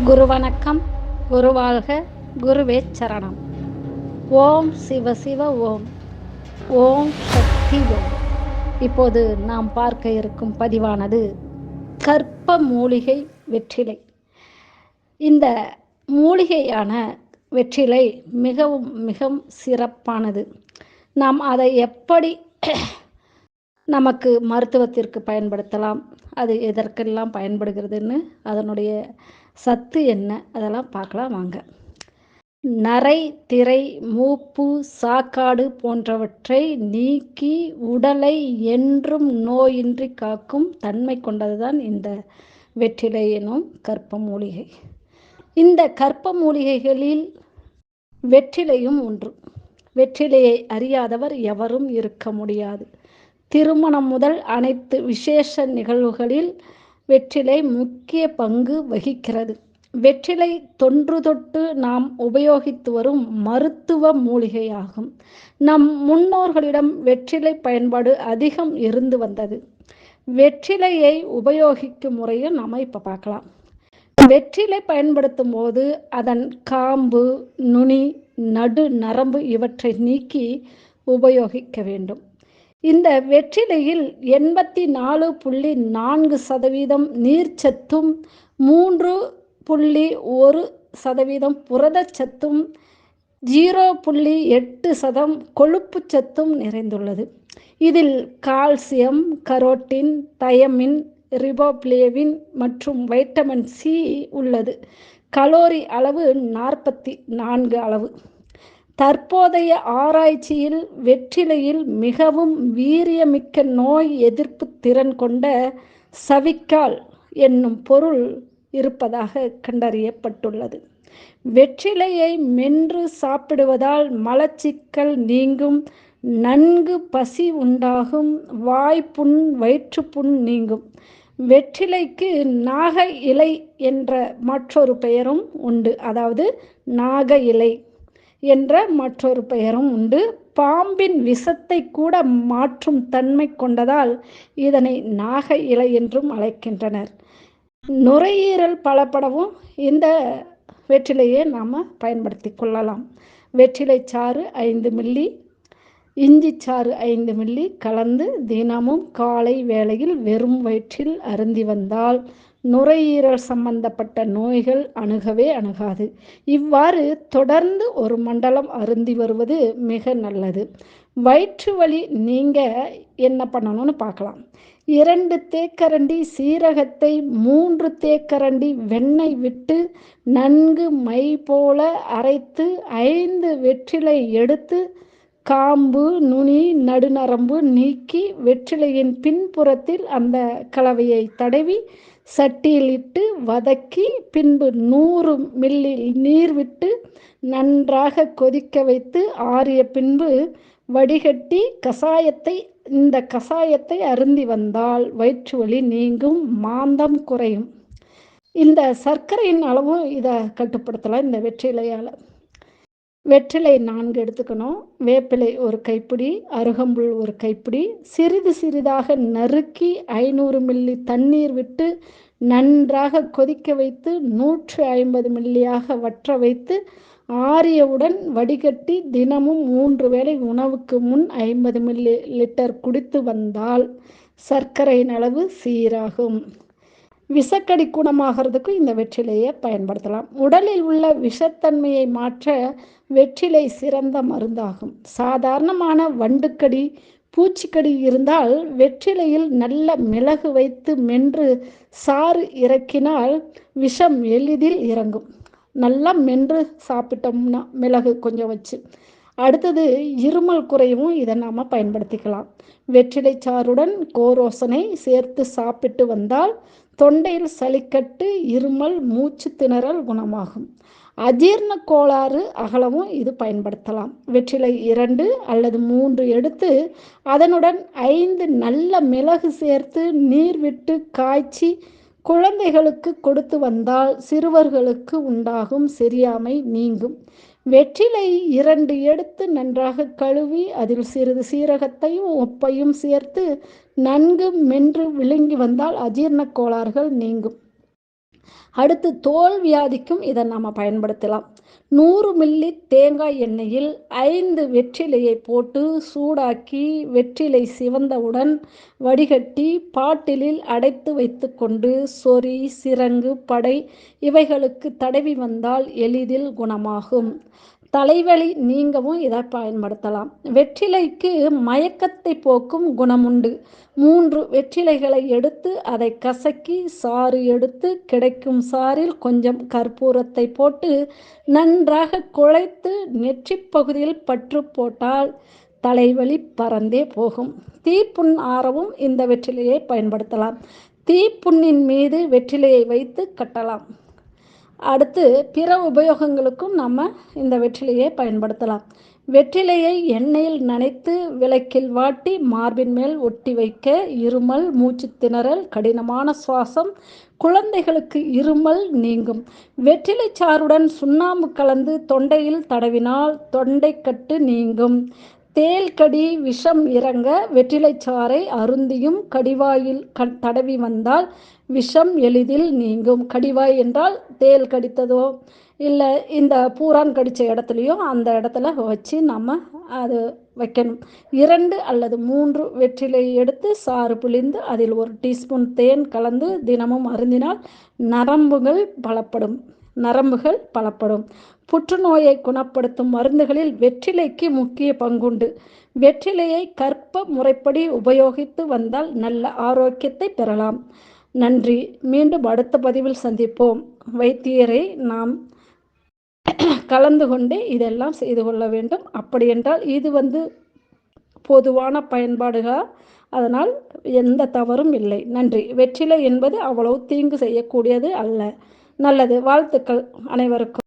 குரு வணக்கம் குருவாழ்க குருவே சரணம் ஓம் சிவ சிவ ஓம். ஓம் சக்தி ஓம். இப்போது நாம் பார்க்க இருக்கும் பதிவானது கற்ப மூலிகை வெற்றிலை. இந்த மூலிகையான வெற்றிலை மிகவும் மிகவும் சிறப்பானது. நாம் அதை எப்படி நமக்கு மருத்துவத்திற்கு பயன்படுத்தலாம் அது எதற்கெல்லாம் பயன்படுகிறதுன்னு அதனுடைய சத்து என்ன? அதெல்லாம் பார்க்கலாம் வாங்க. நரை திரை மூப்பு சாக்காடு போன்றவற்றை நீக்கி உடலை என்றும் நோயின்றி காக்கும் தன்மை கொண்டதுதான் இந்த வெற்றிலை எனும் கற்ப மூலிகை. இந்த கற்ப மூலிகைகளில் வெற்றிலையும் ஒன்று. வெற்றிலையை அறியாதவர் எவரும் இருக்க முடியாது. திருமணம் முதல் அனைத்து விசேஷ நிகழ்வுகளில் வெற்றிலை முக்கிய பங்கு வகிக்கிறது. வெற்றிலை தொன்று தொட்டு நாம் உபயோகித்து வரும் மருத்துவ மூலிகையாகும். நம் முன்னோர்களிடம் வெற்றிலை பயன்பாடு அதிகம் இருந்து வந்தது. வெற்றிலையை உபயோகிக்கும் முறையை நம்ம இப்போ பார்க்கலாம். வெற்றிலை பயன்படுத்தும் போது அதன் காம்பு நுனி நடு நரம்பு இவற்றை நீக்கி உபயோகிக்க வேண்டும். இந்த வெற்றிலையில் எண்பத்தி நாலு புள்ளி நான்கு சதவீதம் நீர்ச்சத்தும் மூன்று புள்ளி ஒரு சதவீதம் புரதச்சத்தும் ஜீரோ புள்ளி எட்டு சதம் கொழுப்பு சத்தும் நிறைந்துள்ளது. இதில் கால்சியம் கரோட்டின் தயமின் ரிபோப்ளேவின் மற்றும் வைட்டமின் சி உள்ளது. கலோரி அளவு நாற்பத்தி நான்கு அளவு. தற்போதைய ஆராய்ச்சியில் வெற்றிலையில் மிகவும் வீரியமிக்க நோய் எதிர்ப்பு திறன் கொண்ட சவிக்கால் என்னும் பொருள் இருப்பதாக கண்டறியப்பட்டுள்ளது. வெற்றிலையை மென்று சாப்பிடுவதால் மலச்சிக்கல் நீங்கும் நன்கு பசி உண்டாகும் வாய்ப்புண் வயிற்றுப்புண் நீங்கும். வெற்றிலைக்கு நாக இலை என்ற மற்றொரு பெயரும் உண்டு. அதாவது நாக இலை. என்ற மற்றொரு பெயரும் உண்டு. பாம்பின் விஷத்தை கூட மாற்றும் தன்மை கொண்டதால் இதனை நாக இலை என்றும் அழைக்கின்றனர். நுரையீரல் பலப்படவும் இந்த வெற்றிலையை நாம் பயன்படுத்தி கொள்ளலாம். வெற்றிலை சாறு ஐந்து மில்லி இஞ்சி சாறு ஐந்து மில்லி கலந்து தினமும் காலை வேளையில் வெறும் வயிற்றில் அருந்தி வந்தால் நுரையீரல் சம்பந்தப்பட்ட நோய்கள் அணுகவே அணுகாது. இவ்வாறு தொடர்ந்து ஒரு மண்டலம் அருந்தி வருவது மிக நல்லது. வயிற்று வலி நீங்க என்ன பண்ணணும்னு பார்க்கலாம். இரண்டு தேக்கரண்டி சீரகத்தை மூன்று தேக்கரண்டி வெண்ணெய் விட்டு நன்கு மை போல அரைத்து ஐந்து வெற்றிலை எடுத்து காம்பு நுனி நடுநரம்பு நீக்கி வெற்றிலையின் பின்புறத்தில் அந்த கலவையை தடவி சட்டியில் இட்டு வதக்கி பின்பு நூறு மில்லி நீர் விட்டு நன்றாக கொதிக்க வைத்து ஆறிய பின்பு வடிகட்டி கசாயத்தை இந்த கசாயத்தை அருந்தி வந்தால் வயிற்று வலி நீங்கும் மாந்தம் குறையும். இந்த சர்க்கரையின் அளவும் இதை கட்டுப்படுத்தலாம் இந்த வெற்றிலையால். வெற்றிலை நான்கு எடுத்துக்கணும். வேப்பிலை ஒரு கைப்பிடி அருகம்புல் ஒரு கைப்பிடி. சிறிது சிறிதாக நறுக்கி ஐநூறு மில்லி தண்ணீர் விட்டு நன்றாக கொதிக்க வைத்து நூற்று ஐம்பது மில்லியாக வற்ற வைத்து ஆரியவுடன் வடிகட்டி தினமும் மூன்று வேளை உணவுக்கு முன் ஐம்பது மில்லி லிட்டர் குடித்து வந்தால் சர்க்கரையின் அளவு சீராகும். விஷக்கடி குணமாகிறதுக்கு இந்த வெற்றிலையை பயன்படுத்தலாம். உடலில் உள்ள விஷத்தன்மையை மாற்ற வெற்றிலை சிறந்த மருந்தாகும். சாதாரணமான வண்டுக்கடி பூச்சிக்கடி இருந்தால் வெற்றிலையில் நல்ல மிளகு வைத்து மென்று சாறு இறக்கினால் விஷம் எளிதில் இறங்கும். நல்லா மென்று சாப்பிட்டோம்னா மிளகு கொஞ்சம் வச்சு அடுத்தது இருமல் குறையவும் இதை நாம் பயன்படுத்திக்கலாம். வெற்றிலை சாறுடன் கோரோசனை சேர்த்து சாப்பிட்டு வந்தால் தொண்டையில் சளிக்கட்டு இருமல் மூச்சு திணறல் குணமாகும். அஜீர்ண கோளாறு அகலவும் இது பயன்படுத்தலாம். வெற்றிலை இரண்டு அல்லது மூன்று எடுத்து அதனுடன் ஐந்து நல்ல மிளகு சேர்த்து நீர் விட்டு காய்ச்சி குழந்தைகளுக்கு கொடுத்து வந்தால் சிறுவர்களுக்கு உண்டாகும் சரியாமை நீங்கும். வெற்றிலை இரண்டு எடுத்து நன்றாக கழுவி அதில் சிறிது சீரகத்தையும் உப்பையும் சேர்த்து நன்கு மென்று விழுங்கி வந்தால் அஜீரண கோளாறுகள் நீங்கும். அடுத்து தோல் வியாதிக்கும் இதை நாம் பயன்படுத்தலாம். நூறு மில்லி தேங்காய் எண்ணெயில் ஐந்து வெற்றிலையை போட்டு சூடாக்கி வெற்றிலை சிவந்தவுடன் வடிகட்டி பாட்டிலில் அடைத்து வைத்துக்கொண்டு சொறி சிரங்கு படை இவைகளுக்கு தடவி வந்தால் எளிதில் குணமாகும். தலைவலி நீங்கவும் இதை பயன்படுத்தலாம். வெற்றிலைக்கு மயக்கத்தை போக்கும் குணமுண்டு. மூன்று வெற்றிலைகளை எடுத்து அதை கசக்கி சாறு எடுத்து கிடைக்கும் சாறில் கொஞ்சம் கற்பூரத்தை போட்டு நன்றாக குழைத்து நெற்றி பகுதியில் பற்று போட்டால் தலைவலி பறந்தே போகும். தீப்புண் ஆறவும் இந்த வெற்றிலையை பயன்படுத்தலாம். தீப்புண்ணின் மீது வெற்றிலையை வைத்து கட்டலாம். அடுத்து பிற உபயோகங்களுக்கும் நம்ம இந்த வெற்றிலையை பயன்படுத்தலாம். வெற்றிலையை எண்ணெயில் நனைத்து விளக்கில் வாட்டி மார்பின் மேல் ஒட்டி வைக்க இருமல் மூச்சு திணறல் கடினமான சுவாசம் குழந்தைகளுக்கு இருமல் நீங்கும். வெற்றிலை சாறுடன் சுண்ணாம்பு கலந்து தொண்டையில் தடவினால் தொண்டைக்கட்டு நீங்கும். தேல் கடி விஷம் இறங்க வெற்றிலைச்சாறை அருந்தியும் கடிவாயில் க தடவி வந்தால் விஷம் எளிதில் நீங்கும். கடிவாய் என்றால் தேல் கடித்ததோ இல்லை இந்த பூரான் கடித்த இடத்துலையோ அந்த இடத்துல வச்சு நம்ம அது வைக்கணும். இரண்டு அல்லது மூன்று வெற்றிலை எடுத்து சாறு புளிந்து அதில் ஒரு டீஸ்பூன் தேன் கலந்து தினமும் அருந்தினால் நரம்புகள் பலப்படும். நரம்புகள் பலப்படும். புற்றுநோயை குணப்படுத்தும் மருந்துகளில் வெற்றிலைக்கு முக்கிய பங்குண்டு. வெற்றிலையை கற்ப முறைப்படி உபயோகித்து வந்தால் நல்ல ஆரோக்கியத்தை பெறலாம். நன்றி. மீண்டும் அடுத்த பதிவில் சந்திப்போம். வைத்தியரை நாம் கலந்து கொண்டே இதெல்லாம் செய்து கொள்ள வேண்டும். அப்படியென்றால் இது வந்து பொதுவான பயன்பாடுகள்? அதனால் எந்த தவறும் இல்லை. நன்றி. வெற்றிலை என்பது அவ்வளவு தீங்கு செய்யக்கூடியது அல்ல. நல்லது. வாழ்த்துக்கள் அனைவருக்கும்.